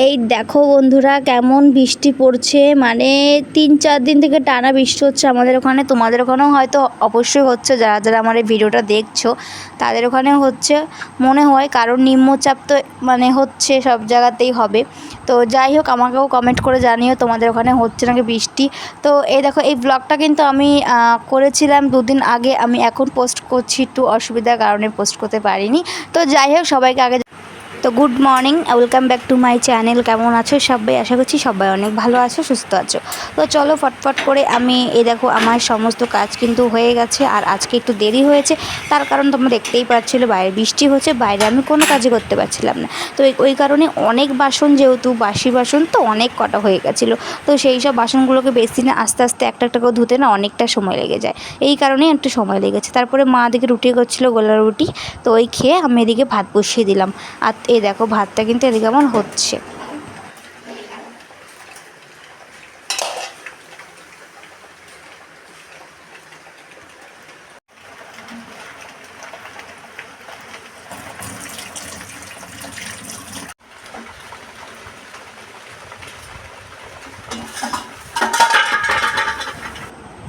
এই দেখো বন্ধুরা, কেমন বৃষ্টি পড়ছে। মানে তিন চার দিন থেকে টানা বৃষ্টি হচ্ছে আমাদের ওখানে। তোমাদের ওখানেও হয়তো অবশ্যই হচ্ছে, যারা যারা আমার এই ভিডিওটা দেখছ, তাদের ওখানেও হচ্ছে মনে হয়, কারণ নিম্নচাপ তো মানে হচ্ছে সব জায়গাতেই হবে। তো যাই হোক, আমাকেও কমেন্ট করে জানিও তোমাদের ওখানে হচ্ছে নাকি বৃষ্টি। তো এই দেখো, এই ব্লগটা কিন্তু আমি করেছিলাম দুদিন আগে। আমি এখন পোস্ট করছি, একটু অসুবিধার কারণে পোস্ট করতে পারিনি। তো যাই হোক, সবাইকে আগে তো good morning, welcome back to my channel. কেমন আছো সবাই? আশা করছি সবাই অনেক ভালো আছো, সুস্থ আছো। তো চলো ফটফট করে আমি, এই দেখো, আমার সমস্ত কাজ কিন্তু হয়ে গেছে আর আজকে একটু দেরি হয়েছে। তার কারণ তোমরা দেখতেই পাচ্ছিলো, বাইরে বৃষ্টি হচ্ছে, বাইরে আমি কোনো কাজই করতে পারছিলাম না। তো ওই কারণে অনেক বাসন যেহেতু, বাসি বাসন তো অনেক কটা হয়ে গেছিল। তো সেই সব বাসনগুলোকে বেশি না, আস্তে আস্তে একটা একটা করে ধুতে না অনেকটা সময় লেগে যায়। এই কারণেই একটু সময় লেগেছে। তারপরে মা দিকে রুটি করছিল, গোলা রুটি। তো ওই খেয়ে আমি এদিকে ভাত বসিয়ে দিলাম। আর এই দেখো ভাতটা কিন্তু এদিকে আমার হচ্ছে।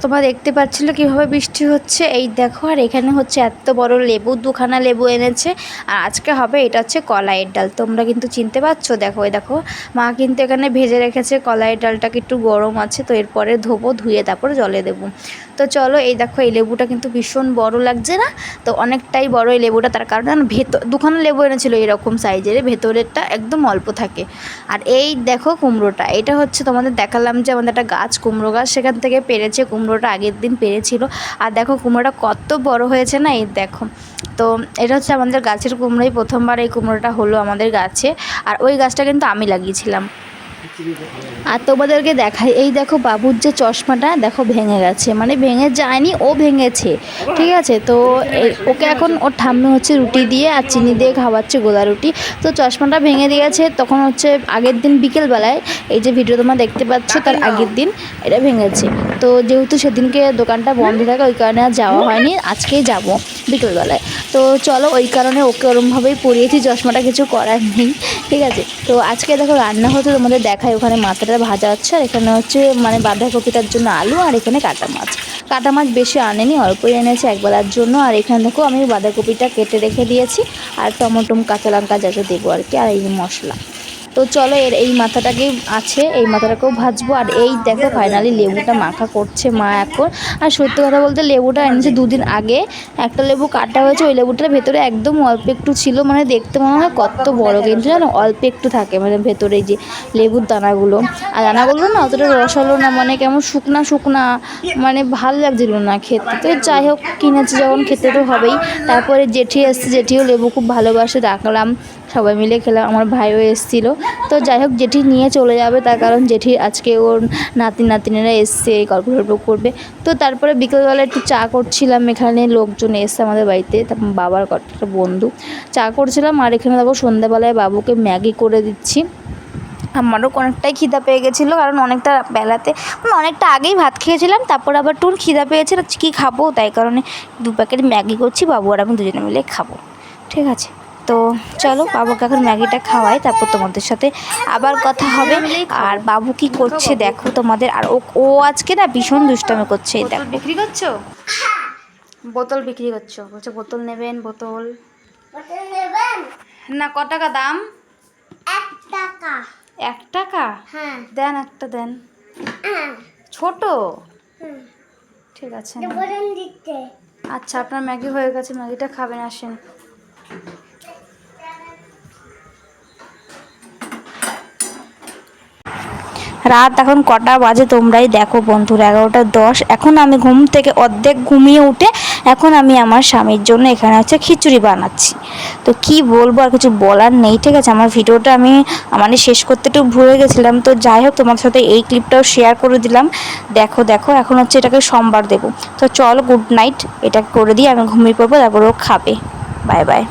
তোমরা দেখতে পাচ্ছিলে কীভাবে বৃষ্টি হচ্ছে। এই দেখো, আর এখানে হচ্ছে এত বড় লেবু, দুখানা লেবু এনেছে। আর আজকে হবে, এটা হচ্ছে কলাইয়ের ডাল। তোমরা কিন্তু চিনতে পারছ? দেখো, এই দেখো, মা কিন্তু এখানে ভেজে রেখেছে কলাইয়ের ডালটাকে, একটু গরম আছে, তো এরপরে ধোবো, ধুয়ে তারপরে জলে দেবো। তো চলো, এই দেখো, এই লেবুটা কিন্তু ভীষণ বড় লাগছে না? তো অনেকটাই বড় এই লেবুটা, তার কারণ ভেতর, দুখানা লেবু এনেছিল এরকম সাইজের, ভেতরেরটা একদম অল্প থাকে। আর এই দেখো কুমড়োটা, এটা হচ্ছে তোমাদের দেখালাম যে আমাদের একটা গাছ, কুমড়ো গাছ, সেখান থেকে পেরেছে কুমড়োটা আগের দিন পেরেছিল। আর দেখো, কুমড়োটা কত বড় হয়েছে না, এই দেখো। তো এটা হচ্ছে আমাদের গাছের কুমড়োই প্রথমবার এই কুমড়োটা হলো আমাদের গাছে। আর ওই গাছটা কিন্তু আমি লাগিয়েছিলাম। আর তোমাদেরকে দেখাই, এই দেখো বাবুর যে চশমাটা, দেখো ভেঙে গেছে। মানে ভেঙে যায়নি, ও ভেঙেছে। ঠিক আছে? তো ওকে এখন ওর ঠাম্মি হচ্ছে রুটি দিয়ে আর চিনি দিয়ে খাওয়াচ্ছে গোলা রুটি। তো চশমাটা ভেঙে দিয়েছে, তখন হচ্ছে আগের দিন বিকেলবেলায়, এই যে ভিডিও তোমরা দেখতে পাচ্ছ, তার আগের দিন এটা ভেঙেছে। তো যেহেতু সেদিনকে দোকানটা বন্ধ থাকে, ওই কারণে আর যাওয়া হয়নি, আজকেই যাব বিকেলবেলায়। তো চলো, ওই কারণে ওকে ওরমভাবেই পরিয়েছি, চশমাটা কিছু করার নেই। ঠিক আছে? তো আজকে দেখো রান্না হতে তোমাদের দেখায় ওখানে মাথাটা ভাজা হচ্ছে, আর এখানে হচ্ছে মানে বাঁধাকপিটার জন্য আলু, আর এখানে কাটা মাছ। কাটা মাছ বেশি আনেনি, অল্পই এনেছে একবেলার জন্য, আর এখানে দেখো আমি বাঁধাকপিটা কেটে রেখে দিয়েছি, আর টমেটো কাঁচা লঙ্কা যা যা দেবো আর কি, আর এই মশলা। তো চলো এর এই মাথাটাকে আছে, এই মাথাটাকেও ভাজবো। আর এই দেখো ফাইনালি লেবুটা মাখা করছে মা এখন। আর সত্যি কথা বলতে লেবুটা এনেছে দুদিন আগে। একটা লেবু কাটা হয়েছে, ওই লেবুটার ভেতরে একদম অল্প একটু ছিল মানে দেখতে মনে হয় কত বড়, কিন্তু জানো, অল্প একটু থাকে মানে ভেতরে যে লেবুর দানাগুলো। আর দানাগুলো না অতটা রস হলো না মানে কেমন শুকনা শুকনা মানে ভালো লাগছিল না খেতে। তো যাই হোক, কিনেছি যখন, খেতে তো হবেই। তারপরে জেঠি এসছে, জেঠিও লেবু খুব ভালোবাসে ডাকলাম সবাই মিলে খেলাম, আমার ভাইও এসেছিল। তো যাই হোক, জেঠি নিয়ে চলে যাবে, তার কারণ জেঠি আজকে ওর নাতি নাতিনেরা এসছে গল্প গল্প করবে। তো তারপরে বিকেলবেলা একটু চা করছিলাম, এখানে লোকজন এসছে আমাদের বাড়িতে তারপর বাবার একটা বন্ধু। চা করছিলাম আর এখানে দেখো সন্ধ্যাবেলায় বাবুকে ম্যাগি করে দিচ্ছি। আমারও অনেকটাই খিদা পেয়ে গেছিল, কারণ অনেকটা বেলাতে মানে অনেকটা আগেই ভাত খেয়েছিলাম, তারপর আবার টুন খিদা পেয়েছিল কী খাব? তাই কারণে দু প্যাকেট ম্যাগি করছি, বাবু আর আমি দুজনে মিলে খাব। ঠিক আছে। তো চলো বাবুকে এখন ম্যাগিটা খাওয়াই তারপর তোমাদের সাথে আবার কথা হবে। আর বাবু কি করছে দেখো তোমাদের আর ও ও আজকে না ভীষণ দুষ্টামি করছে এই দেখো। বিক্রি করছ? বোতল বিক্রি করছ। বলছে বোতল নেবেন বোতল। না ক টাকা দাম? এক টাকা। এক টাকা? হ্যাঁ। দেন একটা দেন। ছোট? হুম। ঠিক আছে আচ্ছা আপনার ম্যাগি হয়ে গেছে ম্যাগিটা খাবেন আসেন। রাত এখন কটা বাজে তোমরাই দেখো বন্ধুরা, এগারোটা দশ। এখন আমি ঘুম থেকে অর্ধেক ঘুমিয়ে উঠে এখন আমি আমার স্বামীর জন্য এখানে হচ্ছে খিচুড়ি বানাচ্ছি। তো কি বলব, আর কিছু বলার নেই, ঠিক আছে? আমার ভিডিওটা আমি মানে শেষ করতে একটু ভুলে গেছিলাম, তো যাই হোক তোমার সাথে এই ক্লিপটাও শেয়ার করে দিলাম। দেখো দেখো, এখন হচ্ছে এটাকে সোমবার দেবো। তো চল গুড নাইট এটা করে দিয়ে আমি ঘুমিয়ে পড়ব, তারপর ও খাবে। Bye bye